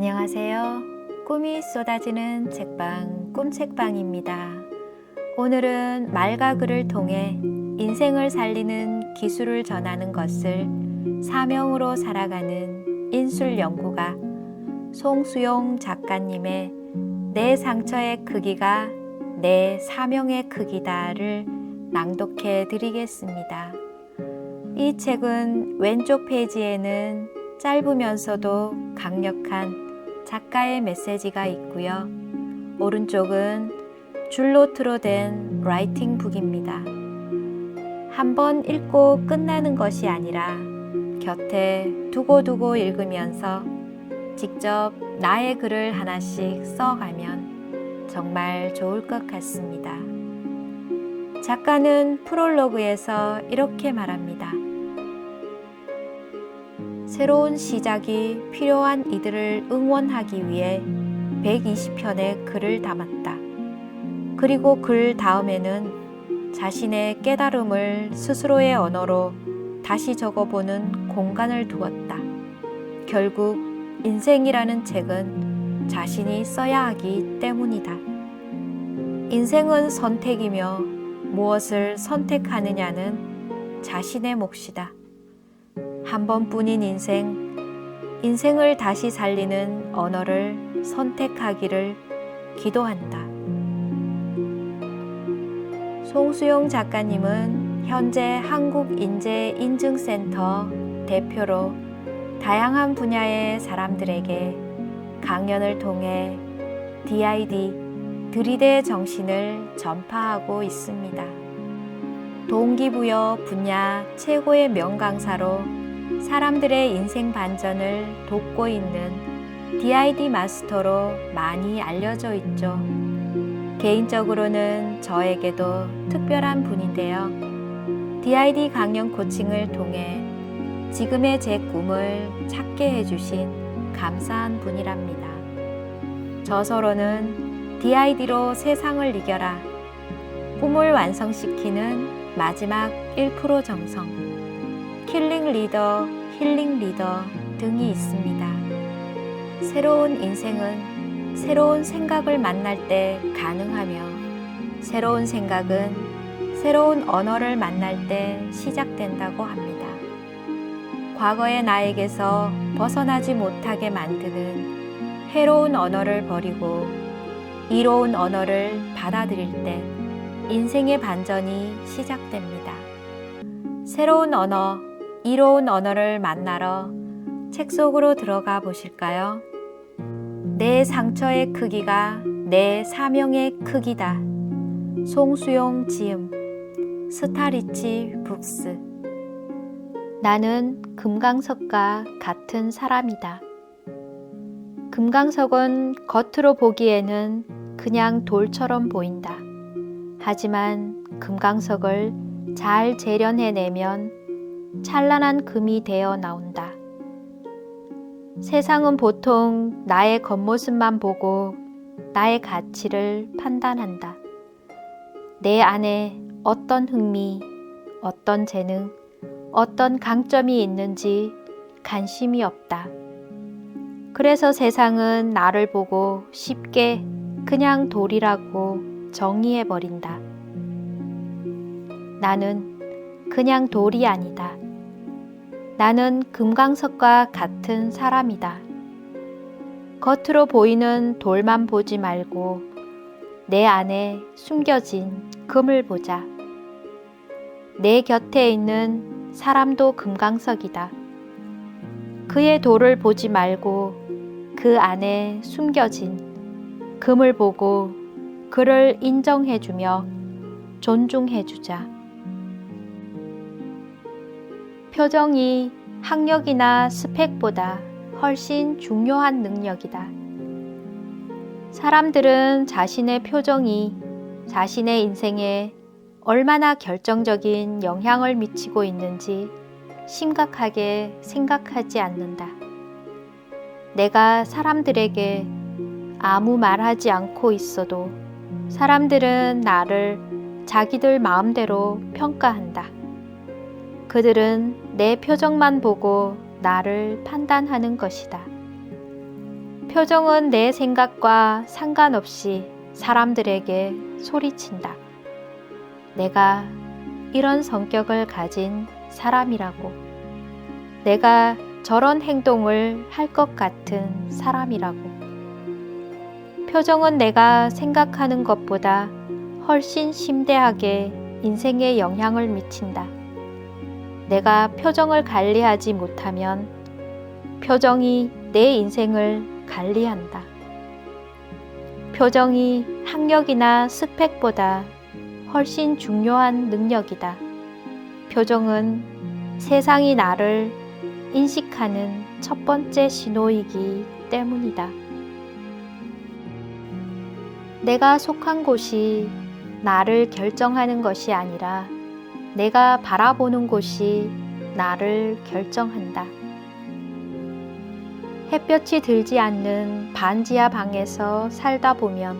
안녕하세요. 꿈이 쏟아지는 책방 꿈책방입니다. 오늘은 말과 글을 통해 인생을 살리는 기술을 전하는 것을 사명으로 살아가는 인술 연구가 송수용 작가님의 내 상처의 크기가 내 사명의 크기다를 낭독해 드리겠습니다. 이 책은 왼쪽 페이지에는 짧으면서도 강력한 작가의 메시지가 있고요. 오른쪽은 줄로트로 된 라이팅북입니다. 한 번 읽고 끝나는 것이 아니라 곁에 두고두고 읽으면서 직접 나의 글을 하나씩 써가면 정말 좋을 것 같습니다. 작가는 프롤로그에서 이렇게 말합니다. 새로운 시작이 필요한 이들을 응원하기 위해 120편의 글을 담았다. 그리고 글 다음에는 자신의 깨달음을 스스로의 언어로 다시 적어보는 공간을 두었다. 결국 인생이라는 책은 자신이 써야 하기 때문이다. 인생은 선택이며 무엇을 선택하느냐는 자신의 몫이다. 한 번뿐인 인생, 인생을 다시 살리는 언어를 선택하기를 기도한다. 송수용 작가님은 현재 한국인재인증센터 대표로 다양한 분야의 사람들에게 강연을 통해 DID, 들이대 정신을 전파하고 있습니다. 동기부여 분야 최고의 명강사로 사람들의 인생 반전을 돕고 있는 DID 마스터로 많이 알려져 있죠. 개인적으로는 저에게도 특별한 분인데요. DID 강연 코칭을 통해 지금의 제 꿈을 찾게 해주신 감사한 분이랍니다. 저서로는 DID로 세상을 이겨라. 꿈을 완성시키는 마지막 1% 정성. 킬링 리더, 힐링 리더 등이 있습니다. 새로운 인생은 새로운 생각을 만날 때 가능하며 새로운 생각은 새로운 언어를 만날 때 시작된다고 합니다. 과거의 나에게서 벗어나지 못하게 만드는 해로운 언어를 버리고 이로운 언어를 받아들일 때 인생의 반전이 시작됩니다. 새로운 언어, 이로운 언어를 만나러 책 속으로 들어가 보실까요? 내 상처의 크기가 내 사명의 크기다. 송수용 지음 스타리치 북스 나는 금강석과 같은 사람이다. 금강석은 겉으로 보기에는 그냥 돌처럼 보인다. 하지만 금강석을 잘 재련해내면 찬란한 금이 되어 나온다. 세상은 보통 나의 겉모습만 보고 나의 가치를 판단한다. 내 안에 어떤 흥미, 어떤 재능, 어떤 강점이 있는지 관심이 없다. 그래서 세상은 나를 보고 쉽게 그냥 돌이라고 정의해버린다. 나는 그냥 돌이 아니다. 나는 금강석과 같은 사람이다. 겉으로 보이는 돌만 보지 말고 내 안에 숨겨진 금을 보자. 내 곁에 있는 사람도 금강석이다. 그의 돌을 보지 말고 그 안에 숨겨진 금을 보고 그를 인정해주며 존중해주자. 표정이 학력이나 스펙보다 훨씬 중요한 능력이다. 사람들은 자신의 표정이 자신의 인생에 얼마나 결정적인 영향을 미치고 있는지 심각하게 생각하지 않는다. 내가 사람들에게 아무 말하지 않고 있어도 사람들은 나를 자기들 마음대로 평가한다. 그들은 내 표정만 보고 나를 판단하는 것이다. 표정은 내 생각과 상관없이 사람들에게 소리친다. 내가 이런 성격을 가진 사람이라고. 내가 저런 행동을 할 것 같은 사람이라고. 표정은 내가 생각하는 것보다 훨씬 심대하게 인생에 영향을 미친다. 내가 표정을 관리하지 못하면 표정이 내 인생을 관리한다. 표정이 학력이나 스펙보다 훨씬 중요한 능력이다. 표정은 세상이 나를 인식하는 첫 번째 신호이기 때문이다. 내가 속한 곳이 나를 결정하는 것이 아니라 내가 바라보는 곳이 나를 결정한다. 햇볕이 들지 않는 반지하 방에서 살다 보면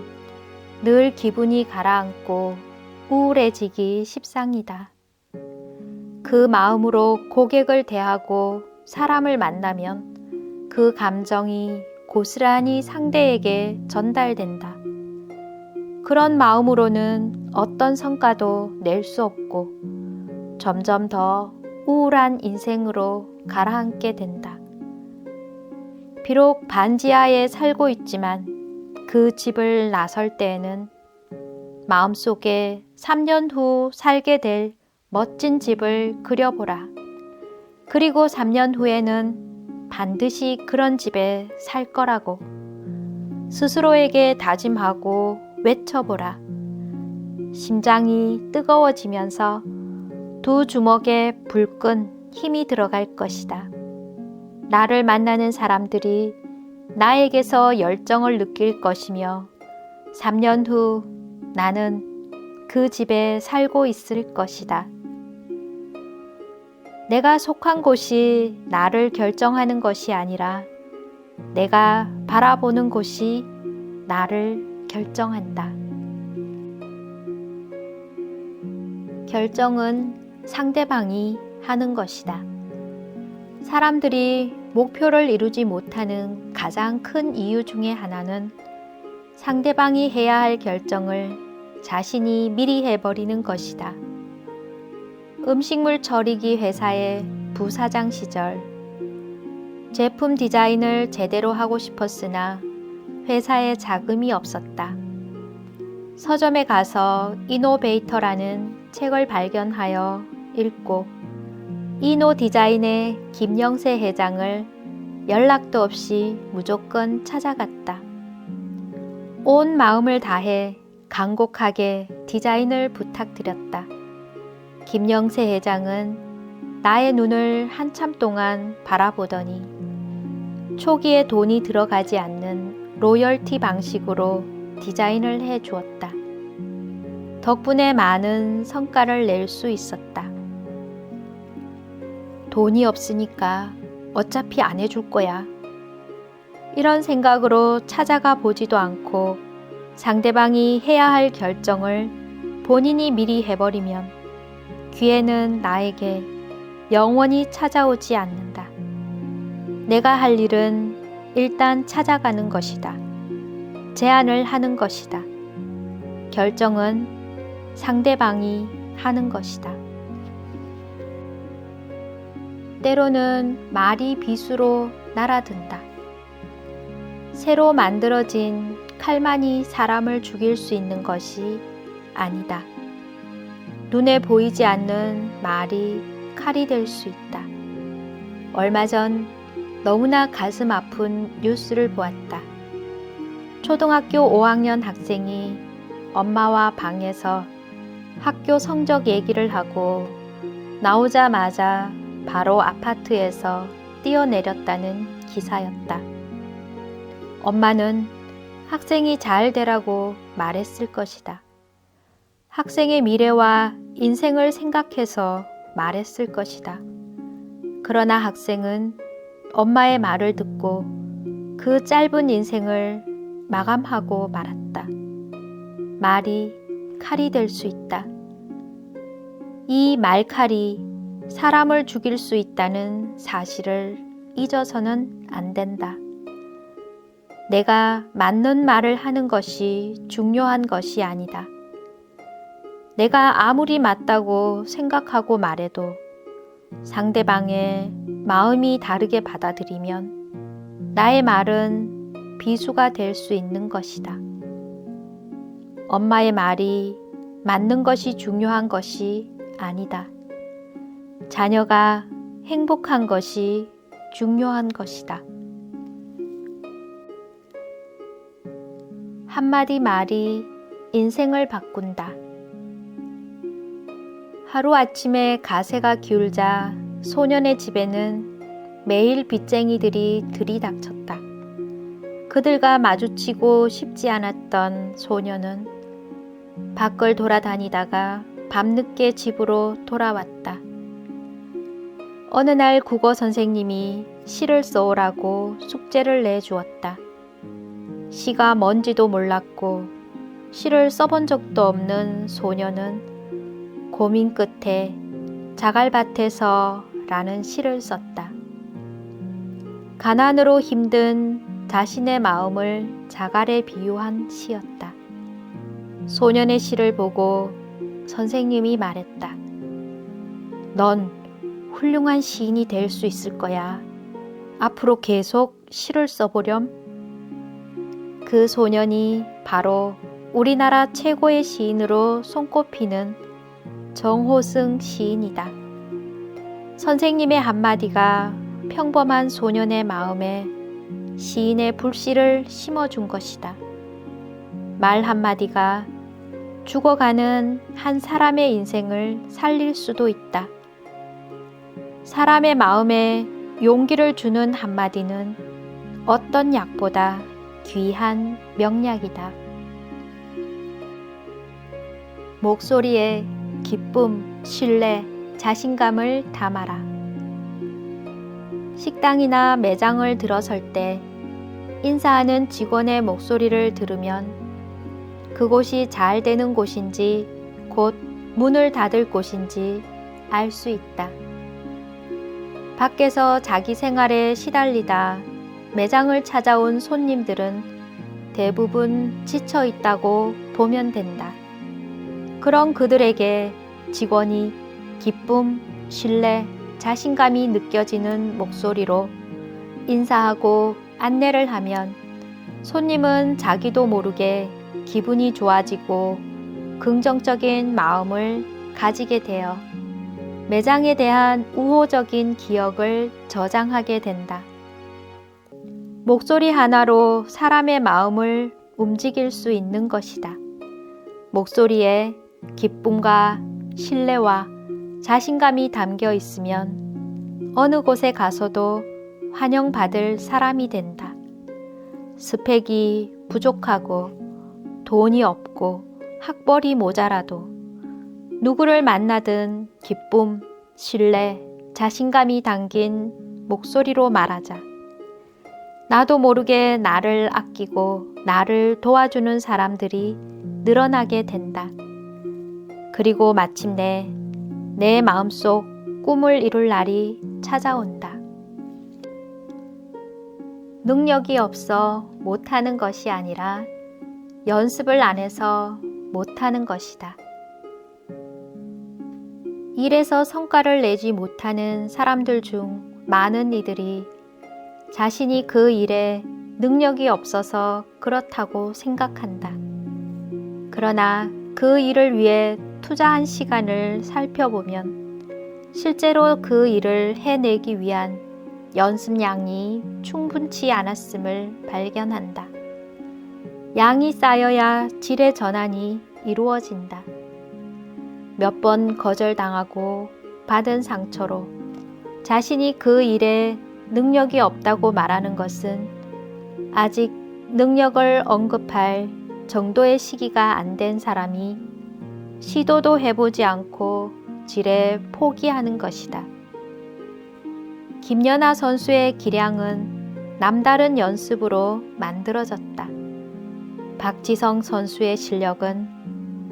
늘 기분이 가라앉고 우울해지기 십상이다. 그 마음으로 고객을 대하고 사람을 만나면 그 감정이 고스란히 상대에게 전달된다. 그런 마음으로는 어떤 성과도 낼 수 없고 점점 더 우울한 인생으로 가라앉게 된다. 비록 반지하에 살고 있지만 그 집을 나설 때에는 마음속에 3년 후 살게 될 멋진 집을 그려보라. 그리고 3년 후에는 반드시 그런 집에 살 거라고 스스로에게 다짐하고 외쳐보라. 심장이 뜨거워지면서 두 주먹에 불끈 힘이 들어갈 것이다. 나를 만나는 사람들이 나에게서 열정을 느낄 것이며 3년 후 나는 그 집에 살고 있을 것이다. 내가 속한 곳이 나를 결정하는 것이 아니라 내가 바라보는 곳이 나를 결정한다. 결정은 상대방이 하는 것이다. 사람들이 목표를 이루지 못하는 가장 큰 이유 중의 하나는 상대방이 해야 할 결정을 자신이 미리 해버리는 것이다. 음식물 처리기 회사의 부사장 시절 제품 디자인을 제대로 하고 싶었으나 회사에 자금이 없었다. 서점에 가서 이노베이터라는 책을 발견하여 읽고 이노 디자인의 김영세 회장을 연락도 없이 무조건 찾아갔다. 온 마음을 다해 간곡하게 디자인을 부탁드렸다. 김영세 회장은 나의 눈을 한참 동안 바라보더니 초기에 돈이 들어가지 않는 로열티 방식으로 디자인을 해 주었다. 덕분에 많은 성과를 낼 수 있었다. 돈이 없으니까 어차피 안 해줄 거야. 이런 생각으로 찾아가 보지도 않고 상대방이 해야 할 결정을 본인이 미리 해버리면 기회는 나에게 영원히 찾아오지 않는다. 내가 할 일은 일단 찾아가는 것이다. 제안을 하는 것이다. 결정은 상대방이 하는 것이다. 때로는 말이 비수로 날아든다. 새로 만들어진 칼만이 사람을 죽일 수 있는 것이 아니다. 눈에 보이지 않는 말이 칼이 될 수 있다. 얼마 전 너무나 가슴 아픈 뉴스를 보았다. 초등학교 5학년 학생이 엄마와 방에서 학교 성적 얘기를 하고 나오자마자 바로 아파트에서 뛰어내렸다는 기사였다. 엄마는 학생이 잘 되라고 말했을 것이다. 학생의 미래와 인생을 생각해서 말했을 것이다. 그러나 학생은 엄마의 말을 듣고 그 짧은 인생을 마감하고 말았다. 말이 칼이 될 수 있다. 이 말칼이 사람을 죽일 수 있다는 사실을 잊어서는 안 된다. 내가 맞는 말을 하는 것이 중요한 것이 아니다. 내가 아무리 맞다고 생각하고 말해도 상대방의 마음이 다르게 받아들이면 나의 말은 비수가 될 수 있는 것이다. 엄마의 말이 맞는 것이 중요한 것이 아니다. 자녀가 행복한 것이 중요한 것이다. 한마디 말이 인생을 바꾼다. 하루아침에 가세가 기울자 소년의 집에는 매일 빚쟁이들이 들이닥쳤다. 그들과 마주치고 싶지 않았던 소년은 밖을 돌아다니다가 밤늦게 집으로 돌아왔다. 어느 날 국어 선생님이 시를 써오라고 숙제를 내주었다. 시가 뭔지도 몰랐고 시를 써본 적도 없는 소년은 고민 끝에 자갈밭에서 라는 시를 썼다. 가난으로 힘든 자신의 마음을 자갈에 비유한 시였다. 소년의 시를 보고 선생님이 말했다. 넌 훌륭한 시인이 될 수 있을 거야. 앞으로 계속 시를 써보렴. 그 소년이 바로 우리나라 최고의 시인으로 손꼽히는 정호승 시인이다. 선생님의 한마디가 평범한 소년의 마음에 시인의 불씨를 심어준 것이다. 말 한마디가 죽어가는 한 사람의 인생을 살릴 수도 있다. 사람의 마음에 용기를 주는 한마디는 어떤 약보다 귀한 명약이다. 목소리에 기쁨, 신뢰, 자신감을 담아라. 식당이나 매장을 들어설 때 인사하는 직원의 목소리를 들으면 그곳이 잘 되는 곳인지 곧 문을 닫을 곳인지 알 수 있다. 밖에서 자기 생활에 시달리다 매장을 찾아온 손님들은 대부분 지쳐 있다고 보면 된다. 그런 그들에게 직원이 기쁨, 신뢰, 자신감이 느껴지는 목소리로 인사하고 안내를 하면 손님은 자기도 모르게 기분이 좋아지고 긍정적인 마음을 가지게 되어 매장에 대한 우호적인 기억을 저장하게 된다. 목소리 하나로 사람의 마음을 움직일 수 있는 것이다. 목소리에 기쁨과 신뢰와 자신감이 담겨 있으면 어느 곳에 가서도 환영받을 사람이 된다. 스펙이 부족하고 돈이 없고 학벌이 모자라도 누구를 만나든 기쁨, 신뢰, 자신감이 담긴 목소리로 말하자. 나도 모르게 나를 아끼고 나를 도와주는 사람들이 늘어나게 된다. 그리고 마침내 내 마음속 꿈을 이룰 날이 찾아온다. 능력이 없어 못하는 것이 아니라 연습을 안 해서 못하는 것이다. 일에서 성과를 내지 못하는 사람들 중 많은 이들이 자신이 그 일에 능력이 없어서 그렇다고 생각한다. 그러나 그 일을 위해 투자한 시간을 살펴보면 실제로 그 일을 해내기 위한 연습량이 충분치 않았음을 발견한다. 양이 쌓여야 질의 전환이 이루어진다. 몇 번 거절당하고 받은 상처로 자신이 그 일에 능력이 없다고 말하는 것은 아직 능력을 언급할 정도의 시기가 안 된 사람이 시도도 해보지 않고 지레 포기하는 것이다. 김연아 선수의 기량은 남다른 연습으로 만들어졌다. 박지성 선수의 실력은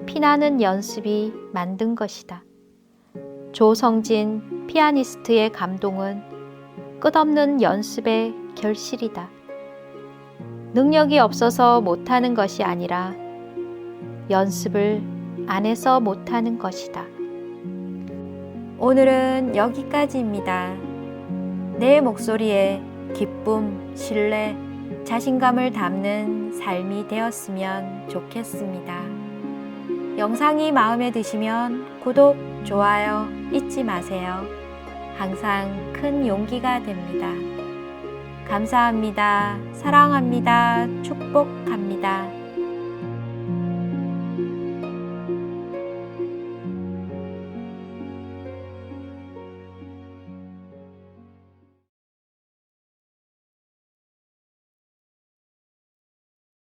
피나는 연습이 만든 것이다. 조성진 피아니스트의 감동은 끝없는 연습의 결실이다. 능력이 없어서 못하는 것이 아니라 연습을 안 해서 못하는 것이다. 오늘은 여기까지입니다. 내 목소리에 기쁨, 신뢰, 자신감을 담는 삶이 되었으면 좋겠습니다. 영상이 마음에 드시면 구독, 좋아요 잊지 마세요. 항상 큰 용기가 됩니다. 감사합니다. 사랑합니다. 축복합니다.